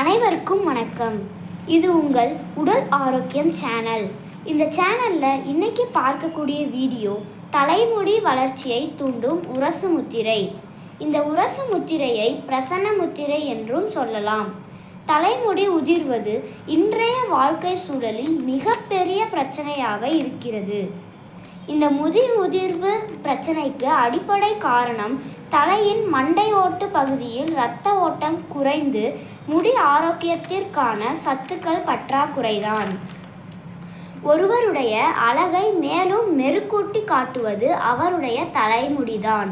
அனைவருக்கும் வணக்கம். இது உங்கள் உடல் ஆரோக்கியம் சேனல். இந்த சேனலில் இன்னைக்கு பார்க்கக்கூடிய வீடியோ தலைமுடி வளர்ச்சியை தூண்டும் உரசு முத்திரை. இந்த உரசு முத்திரையை பிரசன்ன முத்திரை என்றும் சொல்லலாம். தலைமுடி உதிர்வது இன்றைய வாழ்க்கை சூழலில் மிகப்பெரிய பிரச்சனையாக இருக்கிறது. இந்த முடி உதிர்வு பிரச்சனைக்கு அடிப்படை காரணம் தலையின் மண்டை ஓட்டு பகுதியில் இரத்த ஓட்டம் குறைந்து முடி ஆரோக்கியத்திற்கான சத்துக்கள் பற்றாக்குறைதான். ஒருவருடைய அழகை மேலும் மெருக்கூட்டி காட்டுவது அவருடைய தலைமுடிதான்.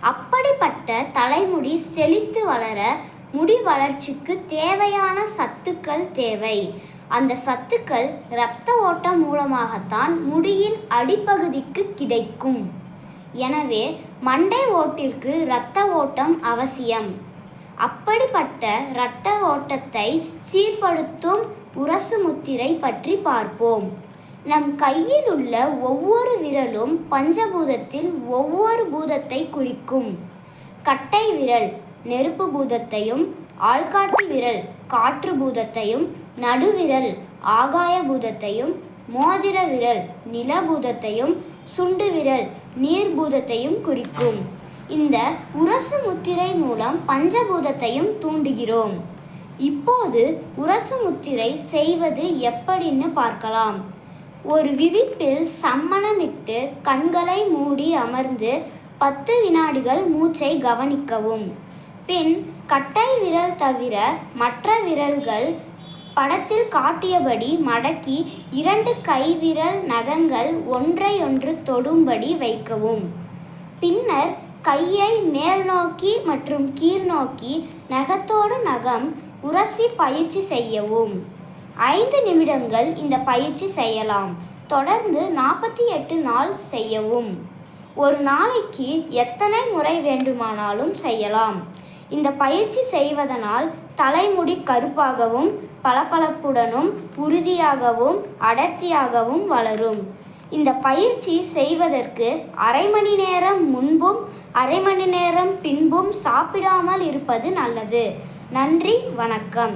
அப்படிப்பட்ட தலைமுடி செழித்து வளர முடி வளர்ச்சிக்கு தேவையான சத்துக்கள் தேவை. அந்த சத்துக்கள் இரத்த ஓட்டம் மூலமாகத்தான் முடியின் அடிப்பகுதிக்கு கிடைக்கும். எனவே மண்டை ஓட்டிற்கு இரத்த ஓட்டம் அவசியம். அப்படிப்பட்ட இரத்த ஓட்டத்தை சீர்படுத்தும் உரசு முத்திரை பற்றி பார்ப்போம். நம் கையில் உள்ள ஒவ்வொரு விரலும் பஞ்சபூதத்தில் ஒவ்வொரு பூதத்தை குறிக்கும். கட்டை விரல் நெருப்பு பூதத்தையும் ஆள்காட்டி விரல் காற்று பூதத்தையும் நடுவிரல் ஆகாய பூதத்தையும் மோதிர விரல் நிலபூதத்தையும் சுண்டு விரல் நீர் பூதத்தையும் குறிக்கும். இந்த உரசு முத்திரை மூலம் பஞ்சபூதத்தையும் தூண்டுகிறோம். இப்போது உரசு முத்திரை செய்வது எப்படின்னு பார்க்கலாம். ஒரு விரிப்பில் சம்மணமிட்டு கண்களை மூடி அமர்ந்து பத்து வினாடிகள் மூச்சை கவனிக்கவும். பின் கட்டை விரல் தவிர மற்ற விரல்கள் படத்தில் காட்டியபடி மடக்கி இரண்டு கைவிரல் நகங்கள் ஒன்றையொன்று தொடும்படி வைக்கவும். பின்னர் கையை மேல் நோக்கி மற்றும் கீழ் நோக்கி நகத்தோடு நகம் உரசி பயிற்சி செய்யவும். ஐந்து நிமிடங்கள் இந்த பயிற்சி செய்யலாம். தொடர்ந்து நாற்பத்தி எட்டு நாள் செய்யவும். ஒரு நாளைக்கு எத்தனை முறை வேண்டுமானாலும் செய்யலாம். இந்த பயிற்சி செய்வதனால் தலைமுடி கருப்பாகவும் பளபளப்புடனும் உறுதியாகவும் அடர்த்தியாகவும் வளரும். இந்த பயிற்சி செய்வதற்கு அரை மணி நேரம் முன்பும் அரை மணி நேரம் பின்பும் சாப்பிடாமல் இருப்பது நல்லது. நன்றி வணக்கம்.